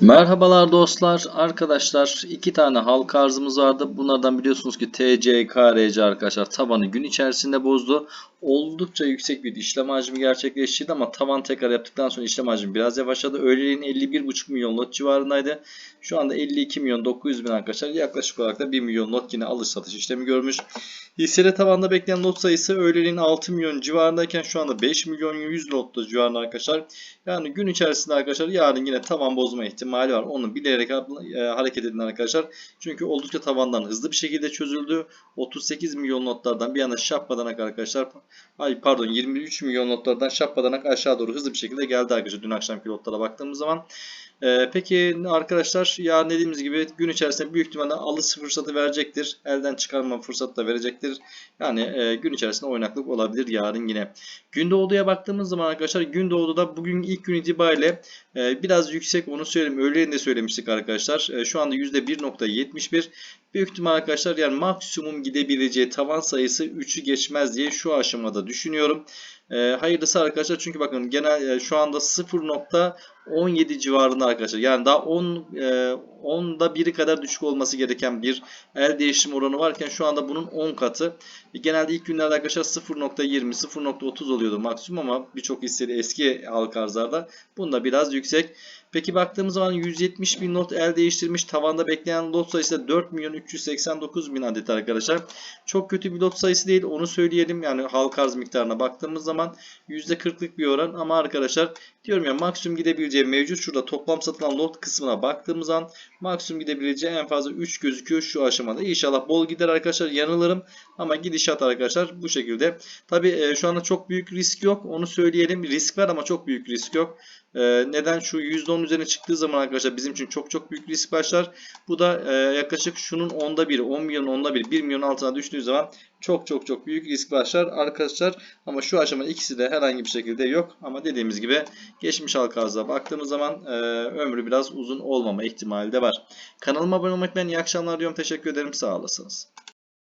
Merhabalar dostlar, arkadaşlar iki tane halka arzımız vardı. Bunlardan biliyorsunuz ki TC, KRC arkadaşlar tabanı gün içerisinde bozdu. Oldukça yüksek bir işlem hacmi gerçekleştirdi ama tavan tekrar yaptıktan sonra işlem hacmi biraz yavaşladı. Öğleleyin 51,5 milyon lot civarındaydı. Şu anda 52 milyon 900 bin arkadaşlar yaklaşık olarak da 1 milyon lot yine alış satış işlemi görmüş. Hissede tavanda bekleyen lot sayısı öğleleyin 6 milyon civarındayken şu anda 5 milyon 100 lot civarında arkadaşlar. Yani gün içerisinde arkadaşlar yarın yine tavan bozma ihtimali var. Onu bilerek e, hareket edin arkadaşlar. Çünkü oldukça tavandan hızlı bir şekilde çözüldü. 38 milyon notlardan bir yana şapkadanak arkadaşlar. Ay pardon 23 milyon notlardan şapkadanak aşağı doğru hızlı bir şekilde geldi arkadaşlar. Dün akşamki lotlara baktığımız zaman. Ee, peki arkadaşlar yarın dediğimiz gibi gün içerisinde büyük ihtimalle alış fırsatı verecektir. Elden çıkarma fırsatı da verecektir. Yani e, gün içerisinde oynaklık olabilir yarın yine. Gündoğdu'ya baktığımız zaman arkadaşlar Gündoğdu'da bugün ilk gün itibariyle e, biraz yüksek onu söyleyeyim. Öğleyin de söylemiştik arkadaşlar. E, şu anda %1.71. Büyük ihtimal arkadaşlar yani maksimum gidebileceği tavan sayısı 3'ü geçmez diye şu aşamada düşünüyorum. E, hayırlısı arkadaşlar çünkü bakın genel e, şu anda 0.17 civarında arkadaşlar. Yani daha 10 e, 10'da biri kadar düşük olması gereken bir el değişim oranı varken şu anda bunun 10 katı. E, genelde ilk günlerde arkadaşlar 0.20 0.30 oluyordu maksimum ama birçok hisseli eski halka arzlarda bunda biraz yüksek. Peki baktığımız zaman 170 bin not el değiştirmiş. Tavanda bekleyen lot sayısı da 4 milyon 389 bin adet arkadaşlar. Çok kötü bir lot sayısı değil onu söyleyelim. Yani halka arz miktarına baktığımız zaman %40'lık bir oran ama arkadaşlar diyorum ya maksimum gidebileceği mevcut. Şurada toplam satılan lot kısmına baktığımız zaman maksimum gidebileceği en fazla 3 gözüküyor şu aşamada. İnşallah bol gider arkadaşlar yanılırım ama gidişat arkadaşlar bu şekilde. Tabi şu anda çok büyük risk yok onu söyleyelim. Risk var ama çok büyük risk yok. Ee, neden şu %10 üzerine çıktığı zaman arkadaşlar bizim için çok çok büyük risk başlar. Bu da e, yaklaşık şunun onda biri 10 milyon onda bir 1 milyon altına düştüğü zaman çok çok çok büyük risk başlar arkadaşlar. Ama şu aşamada ikisi de herhangi bir şekilde yok. Ama dediğimiz gibi geçmiş halka arzına baktığımız zaman e, ömrü biraz uzun olmama ihtimali de var. Kanalıma abone olmayı unutmayın. İyi akşamlar diyorum. Teşekkür ederim. Sağ olasınız.